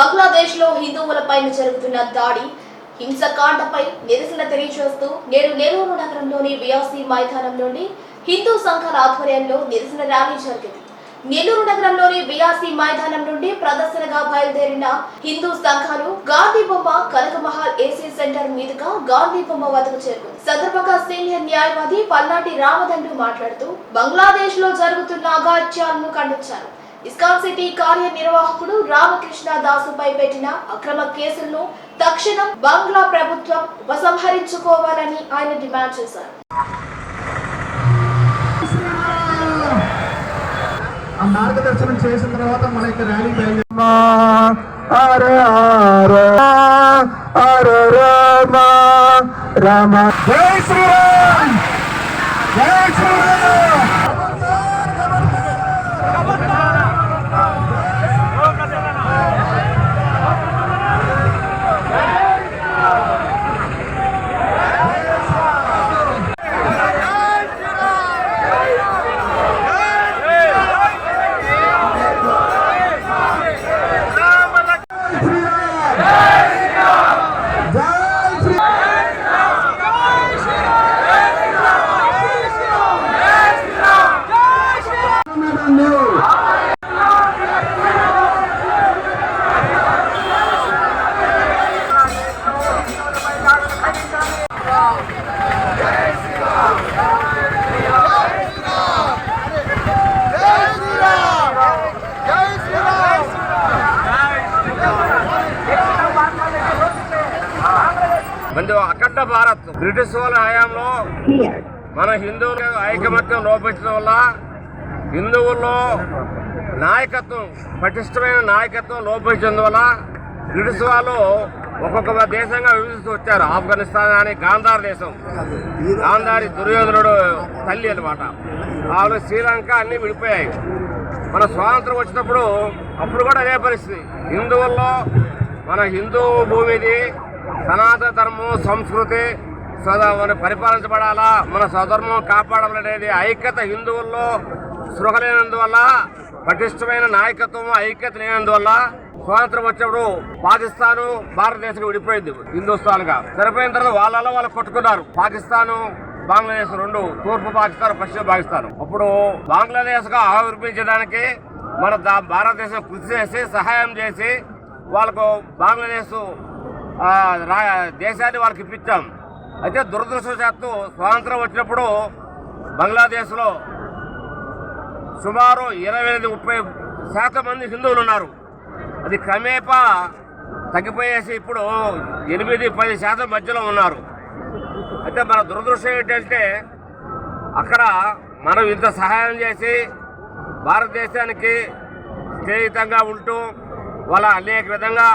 బంగ్లాదేశ్లో హిందువులపైన జరుగుతున్న దాడి హింసకాండపై నిరసన తెలియజేస్తూ నేడు నెల్లూరు నగరంలోని వియాసీ మైదానం నుండి హిందూ సంఘాల ఆధ్వర్యంలో నిరసన ర్యాలీ జరిగింది. నెల్లూరు నగరంలోని వియాసీ మైదానం నుండి ప్రదర్శనగా బయలుదేరిన హిందూ సంఘాలు గాంధీ బొమ్మ కనకమహల్ ఏసీ సెంటర్ మీదుగా గాంధీ బొమ్మ వద్దకు చేరుకుంది. సందర్భంగా సీనియర్ న్యాయవాది పల్నాటి రామదండ్రు మాట్లాడుతూ బంగ్లాదేశ్లో జరుగుతున్న అగాత్యాలను ఖండించారు. ఇస్కాన్ సిటీ కార్యనిర్వాహకుడు రామకృష్ణ దాసుపై పెట్టిన అక్రమ కేసులను తక్షణం బంగ్లా ప్రభుత్వం ఉపసంహరించుకోవాలని ఆయన డిమాండ్ చేశారు. ఆ మార్గదర్శనం చేసిన తర్వాత మన యొక్క ర్యాలీ బయలుదేరి రామ రామ. జై శ్రీరామ్! మంది అఖండ భారత్. బ్రిటిష్ వాళ్ళ హయాంలో మన హిందువుల ఐకమత్యం లోపించడం వల్ల హిందువుల్లో నాయకత్వం పటిష్టమైన నాయకత్వం లోపించడం వల్ల బ్రిటిష్ వాళ్ళు ఒక్కొక్క దేశంగా విభజిస్తూ వచ్చారు. ఆఫ్ఘనిస్తాన్ అని గాంధార్ దేశం. గాంధారి దుర్యోధనుడు తల్లి అనమాట వాళ్ళు శ్రీలంక అన్ని విడిపోయాయి. మన స్వాతంత్రం వచ్చినప్పుడు అప్పుడు కూడా అదే పరిస్థితి. హిందువుల్లో మన హిందూ భూమిది సనాతన ధర్మం సంస్కృతి పరిపాలించబడాలా? మన స్వధర్మం కాపాడాలనేది ఐక్యత హిందువుల్లో సృహ లేనందువల్ల పటిష్టమైన నాయకత్వం ఐక్యత లేనందువల్ల స్వాతంత్రం వచ్చినప్పుడు పాకిస్తాను భారతదేశం విడిపోయింది హిందుస్థాన్గా. సరిపోయిన తర్వాత వాళ్ళలో వాళ్ళు కొట్టుకున్నారు. పాకిస్తాను బంగ్లాదేశ్ రెండు తూర్పు పాకిస్తాన్ పశ్చిమ పాకిస్తాన్. అప్పుడు బంగ్లాదేశ్గా ఆవిర్భించడానికి మన దా- భారతదేశం కృషి చేసి సహాయం చేసి వాళ్ళకు బంగ్లాదేశ్ దేశాన్ని వాళ్ళకి ఇప్పించాం. అయితే దురదృష్టవశాత్తు స్వాతంత్రం వచ్చినప్పుడు బంగ్లాదేశ్లో సుమారు ఇరవై ఎనిమిది ముప్పై శాతం మంది హిందువులు ఉన్నారు. అది క్రమేపా తగ్గిపోయేసి ఇప్పుడు ఎనిమిది పది శాతం మధ్యలో ఉన్నారు. అయితే మన దురదృష్టం ఏంటంటే అక్కడ మనం ఇంత సహాయం చేసి భారతదేశానికి స్నేహితంగా ఉంటూ వాళ్ళ అనేక విధంగా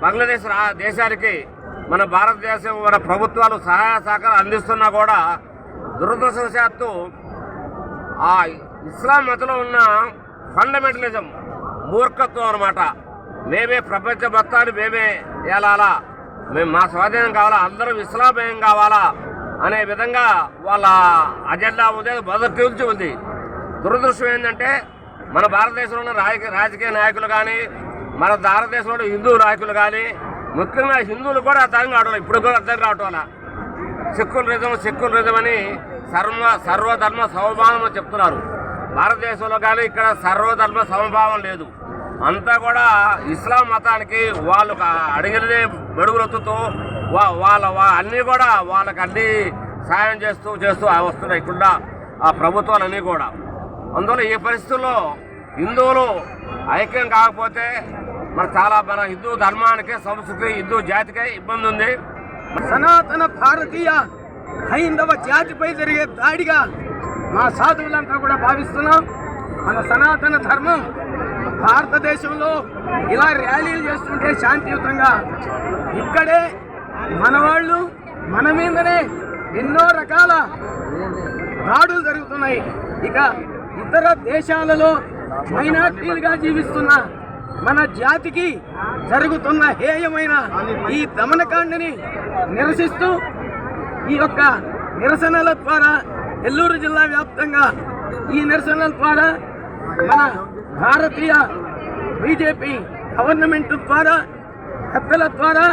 బంగ్లాదేశ్ రా- దేశానికి మన భారతదేశం మన ప్రభుత్వాలు సహాయ సహకారం అందిస్తున్నా కూడా దురదృష్టవశాత్తు ఆ ఇస్లాం మతంలో ఉన్న ఫండమెంటలిజం మూర్ఖత్వం అనమాట మేమే ప్రపంచ మొత్తాన్ని మేమే ఏలాలా? మేము మా స్వాధీనం కావాలా? అందరం ఇస్లామయం కావాలా? అనే విధంగా వాళ్ళ అజెండా ఉంది అది మొదటి నుంచి ఉంది. దురదృష్టం ఏంటంటే మన భారతదేశంలో ఉన్న రాజకీయ నాయకులు కానీ మన భారతదేశంలో హిందూ నాయకులు కానీ ముఖ్యంగా హిందువులు కూడా అర్థం కావడం ఇప్పుడు కూడా అర్థం కావటం వల్ల సెక్యులరిజం సెక్యులరిజం అని సర్వ సర్వధర్మ సమభావం అని చెప్తున్నారు. భారతదేశంలో కానీ ఇక్కడ సర్వధర్మ సమభావం లేదు. అంతా కూడా ఇస్లాం మతానికి వాళ్ళు అడిగినదే బడుగులొత్తుతూ వా వాళ్ళ వా- అన్నీ కూడా వాళ్ళకి అన్నీ సాయం చేస్తూ చేస్తూ వస్తున్నాయి ఇక్కడ ఆ ప్రభుత్వాలన్నీ కూడా. అందువల్ల ఈ పరిస్థితుల్లో హిందువులు ఐక్యం కాకపోతే మరి చాలా మన హిందూ ధర్మానికి సంస్కృతి హిందూ జాతికే ఇబ్బంది ఉంది. సనాతన భారతీయ హైందవ జాతిపై జరిగే దాడిగా మా సాధువులంతా కూడా భావిస్తున్నాం. మన సనాతన ధర్మం భారతదేశంలో ఇలా ర్యాలీలు చేస్తుంటే శాంతియుతంగా ఇక్కడే మన వాళ్ళు మన మీదనే ఎన్నో రకాల దాడులు జరుగుతున్నాయి. ఇక ఇతర దేశాలలో మైనార్టీలుగా జీవిస్తున్న మన జాతికి జరుగుతున్న హేయమైన ఈ దమనకాండని నిరసిస్తూ ఈ యొక్క నిరసనల ద్వారా నెల్లూరు జిల్లా వ్యాప్తంగా ఈ నిరసనల ద్వారా మన భారతీయ బీజేపీ గవర్నమెంట్ ద్వారా పెద్దల ద్వారా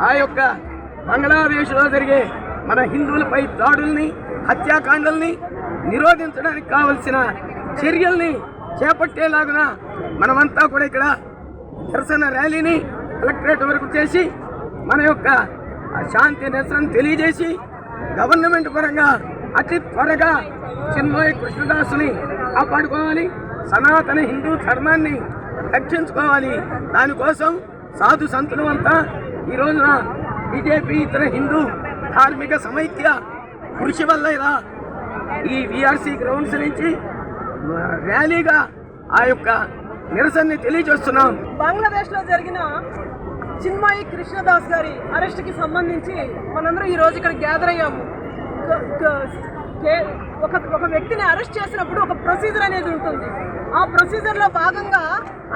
ఆ యొక్క బంగ్లాదేశ్లో జరిగే మన హిందువులపై దాడుల్ని హత్యాకాండల్ని నిరోధించడానికి కావలసిన చర్యల్ని చేపట్టేలాగున మనమంతా కూడా ఇక్కడ నిరసన ర్యాలీని కలెక్టరేట్ వరకు చేసి మన యొక్క శాంతి నిరసన తెలియజేసి గవర్నమెంట్ పరంగా అతి త్వరగా చిన్మయ కృష్ణదాసుని కాపాడుకోవాలి సనాతన హిందూ ధర్మాన్ని రక్షించుకోవాలి. దానికోసం సాధు సంతులు అంతా ఈ రోజున బీజేపీ ఇతర హిందూ ధార్మిక సమైక్య కృషి వల్ల ఇలా ఈ విఆర్సీ గ్రౌండ్స్ నుంచి ర్యాలీగా ఆ యొక్క నిరసనని తెలియజేస్తున్నాం. బంగ్లాదేశ్లో జరిగిన చిన్మాయి కృష్ణదాస్ గారి అరెస్ట్కి సంబంధించి మనందరం ఈ రోజు ఇక్కడ గ్యాదర్ అయ్యాము. ఒక ఒక వ్యక్తిని అరెస్ట్ చేసినప్పుడు ఒక ప్రొసీజర్ అనేది ఉంటుంది. ఆ ప్రొసీజర్లో భాగంగా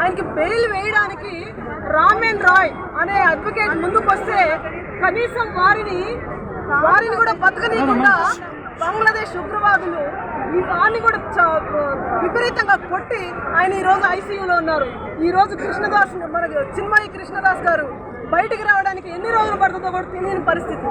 ఆయనకి బెయిల్ వేయడానికి రామేన్ రాయ్ అనే అడ్వకేట్ ముందుకు వస్తే కనీసం వారిని వారిని కూడా బతకనీయకుండా బంగ్లాదేశ్ ఉగ్రవాదులు ఈ వారిని కూడా విపరీతంగా కొట్టి ఆయన ఈ రోజు ఐసీయూలో ఉన్నారు. ఈ రోజు కృష్ణదాస్ మన చిన్మయి కృష్ణదాస్ గారు బయటికి రావడానికి ఎన్ని రోజులు పడుతుందో కూడా తెలియని పరిస్థితి.